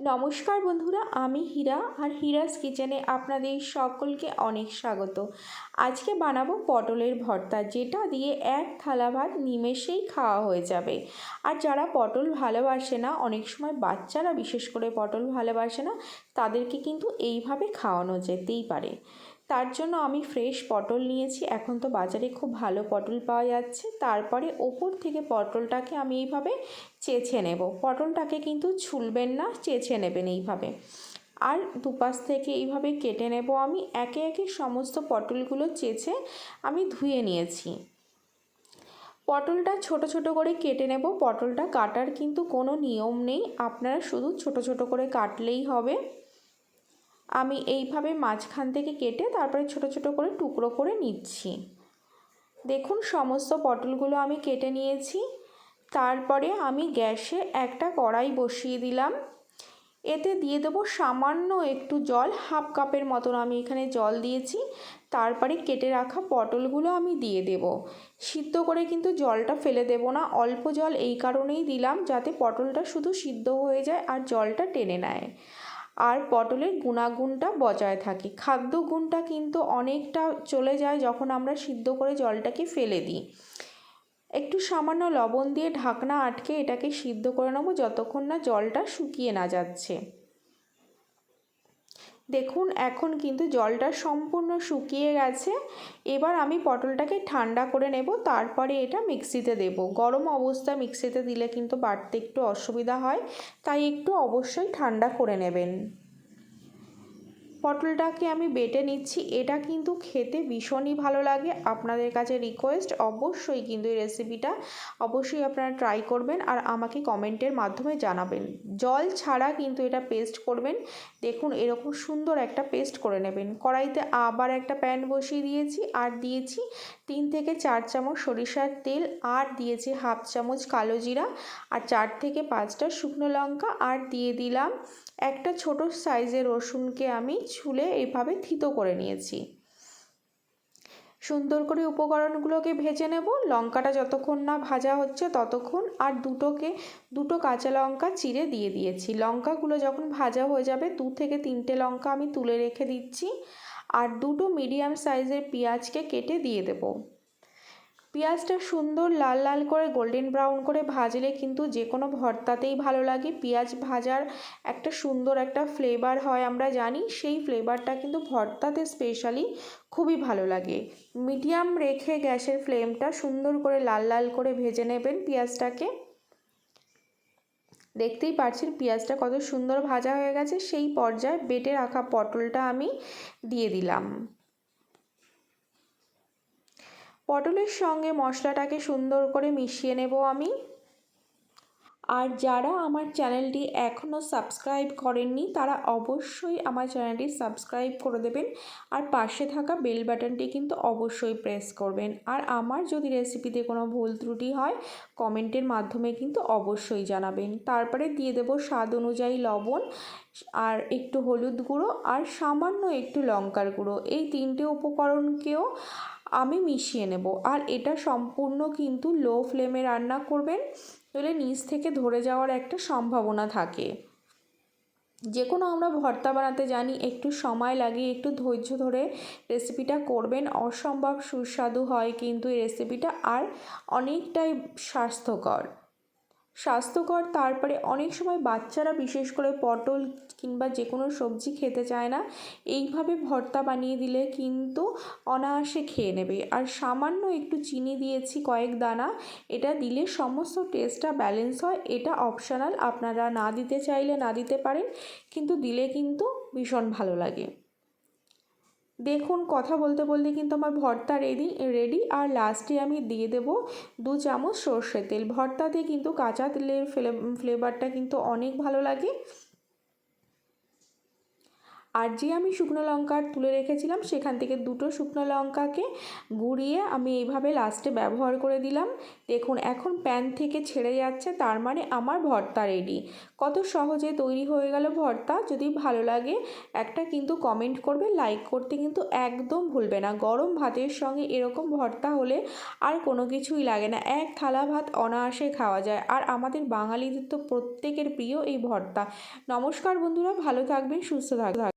নমস্কার বন্ধুরা, আমি হীরা আর হীরাস কিচেনে আপনাদের সকলকে অনেক স্বাগত। আজকে বানাবো পটলের ভর্তা, যেটা দিয়ে এক থালা ভাত নিমেষেই খাওয়া হয়ে যাবে। আর যারা পটল ভালোবাসে না, অনেক সময় বাচ্চারা বিশেষ করে পটল ভালোবাসে না, তাদেরকে কিন্তু এইভাবে খাওয়ানো যেতেই পারে। তার জন্য আমি ফ্রেশ পটল নিয়েছি। এখন তো বাজারে খুব ভালো পটল পাওয়া যাচ্ছে। তারপরে ওপর থেকে পটলটাকে আমি এইভাবে চেছে নেব। পটলটাকে কিন্তু ছুলবেন না, চেছে নেবেন এইভাবে। আর দুপাশ থেকে এইভাবে কেটে নেব আমি। একে একে সমস্ত পটলগুলো চেছে আমি ধুয়ে নিয়েছি। পটলটা ছোট ছোট করে কেটে নেব। পটলটা কাটার কিন্তু কোনো নিয়ম নেই। আপনারা শুধু ছোট ছোট করে কাটলেই হবে। আমি এইভাবে মাঝখান থেকে কেটে তারপরে ছোট ছোট করে টুকরো করে নিচ্ছি। দেখুন, সমস্ত পটলগুলো আমি কেটে নিয়েছি। তারপরে আমি গ্যাসে একটা কড়াই বসিয়ে দিলাম। এতে দিয়ে দেবো সামান্য একটু জল, হাফ কাপের মতন আমি এখানে জল দিয়েছি। তারপরে কেটে রাখা পটলগুলো আমি দিয়ে দেব। সিদ্ধ করে কিন্তু জলটা ফেলে দেব না, অল্প জল এই কারণেই দিলাম, যাতে পটলটা শুধু সিদ্ধ হয়ে যায় আর জলটা টেনে নেয়। আর পটলের গুণাগুণটা বজায় থাকে। খাদ্য গুণটা কিন্তু অনেকটা চলে যায় যখন আমরা সিদ্ধ করে জলটাকে ফেলে দিই। একটু সামান্য লবণ দিয়ে ঢাকনা আটকে এটাকে সিদ্ধ করে নেব যতক্ষণ না জলটা শুকিয়ে না যাচ্ছে। দেখুন, এখন কিন্তু জলটা সম্পূর্ণ শুকিয়ে গেছে। এবার আমি পটলটাকে ঠান্ডা করে নেব, তারপরে এটা মিক্সিতে দেব। গরম অবস্থা মিক্সিতে দিলে কিন্তু বাড়তে একটু অসুবিধা হয়, তাই একটু অবশ্যই ঠান্ডা করে নেবেন। পটলটাকে আমি বেটে নিচ্ছি। এটা কিন্তু খেতে ভীষণই ভালো লাগে। আপনাদের কাছে রিকোয়েস্ট অবশ্যই কিন্তু এই রেসিপিটা অবশ্যই আপনারা ট্রাই করবেন আর আমাকে কমেন্টের মাধ্যমে জানাবেন। জল ছাড়া কিন্তু এটা পেস্ট করবেন। দেখুন, এরকম সুন্দর একটা পেস্ট করে নেবেন। কড়াইতে আবার একটা প্যান বসিয়ে দিয়েছি আর দিয়েছি তিন থেকে চার চামচ সরিষার তেল, আর দিয়েছি হাফ চামচ কালো জিরা, আর চার থেকে পাঁচটা শুকনো লঙ্কা, আর দিয়ে দিলাম একটা ছোট সাইজের রসুনকে আমি ছুলে এইভাবে থিতো করে নিয়েছি। সুন্দর করে উপকরণগুলোকে ভেজে নেব। লঙ্কাটা যতক্ষণ না ভাজা হচ্ছে ততক্ষণ, আর দুটোকে, দুটো কাঁচা লঙ্কা চিড়ে দিয়ে দিয়েছি। লঙ্কাগুলো যখন ভাজা হয়ে যাবে, দু থেকে তিনটে লঙ্কা আমি তুলে রেখে দিচ্ছি। আর দুটো মিডিয়াম সাইজের পেঁয়াজকে কেটে দিয়ে দেবো। পেঁয়াজটা সুন্দর লাল লাল করে গোল্ডেন ব্রাউন করে ভাজলে কিন্তু যে কোনো ভর্তাতেই ভালো লাগে। পেঁয়াজ ভাজার একটা সুন্দর একটা ফ্লেভার হয় আমরা জানি, সেই ফ্লেভারটা কিন্তু ভর্তাতে স্পেশালি খুবই ভালো লাগে। মিডিয়াম রেখে গ্যাসের ফ্লেমটা সুন্দর করে লাল লাল করে ভেজে নেবেন পেঁয়াজটাকে। দেখতেই পাচ্ছেন পেঁয়াজটা কত সুন্দর ভাজা হয়ে গেছে। সেই পর্যায়ে বেটে রাখা পটলটা আমি দিয়ে দিলাম। পটলের সঙ্গে মশলাটাকে সুন্দর করে মিশিয়ে নেব আমি। আর যারা আমার চ্যানেলটি এখনও সাবস্ক্রাইব করেননি, তারা অবশ্যই আমার চ্যানেলটি সাবস্ক্রাইব করে দেবেন। আর পাশে থাকা বেল বাটনটি কিন্তু অবশ্যই প্রেস করবেন। আর আমার যদি রেসিপিতে কোনো ভুল ত্রুটি হয়, কমেন্টের মাধ্যমে কিন্তু অবশ্যই জানাবেন। তারপরে দিয়ে দেব স্বাদ অনুযায়ী লবণ, আর একটু হলুদ গুঁড়ো, আর সামান্য একটু লঙ্কার গুঁড়ো। এই তিনটে উপকরণকেও আমি মিশিয়ে নেব। আর এটা সম্পূর্ণ কিন্তু লো ফ্লেমে রান্না করবেন। তাহলে নিচ থেকে ধরে যাওয়ার একটা সম্ভাবনা থাকে। যে কোনো আমরা ভর্তা বানাতে জানি, একটু সময় লাগে, একটু ধৈর্য ধরে রেসিপিটা করবেন, অসম্ভব সুস্বাদু হয়, কিন্তু এই রেসিপিটা আর অনেকটাই স্বাস্থ্যকর। স্বাস্থ্যকর, তারপরে অনেক সময় বাচ্চারা বিশেষ করে পটল কিংবা যে কোনো সবজি খেতে চায় না, এইভাবে ভর্তা বানিয়ে দিলে কিন্তু অনায়াসে খেয়ে নেবে। আর সামান্য একটু চিনি দিয়েছি কয়েক দানা, এটা দিলে সমস্ত টেস্টটা ব্যালেন্স হয়, এটা অপশনাল আপনারা না দিতে চাইলে না দিতে পারেন, কিন্তু দিলে কিন্তু ভীষণ ভালো লাগে। দেখুন, কথা বলতে বলতে কিন্তু আমার ভর্তা রেডি রেডি আর লাস্টে আমি দিয়ে দেব দু চামচ সর্ষের তেল। ভর্তাতে কিন্তু কাঁচা তেলের ফ্লেভারটা কিন্তু অনেক ভালো লাগে। আর যে আমি শুকনো লঙ্কা তুলে রেখেছিলাম, সেখান থেকে দুটো শুকনো লঙ্কাকে গুঁড়িয়ে আমি এইভাবে লাস্টে ব্যবহার করে দিলাম। দেখুন, এখন প্যান থেকে ছেড়ে যাচ্ছে, তার মানে আমার ভর্তা রেডি কত সহজে তৈরি হয়ে গেল ভর্তা। যদি ভালো লাগে, একটা কিন্তু কমেন্ট করবে লাইক করতে কিন্তু একদম ভুলবে না। গরম ভাতের সঙ্গে এরকম ভর্তা হলে আর কোনো কিছুই লাগে না। এক থালা ভাত অনায়াসে খাওয়া যায়। আর আমাদের বাঙালিদের তো প্রত্যেকের প্রিয় এই ভর্তা। নমস্কার বন্ধুরা, ভালো থাকবেন, সুস্থ থাকবেন।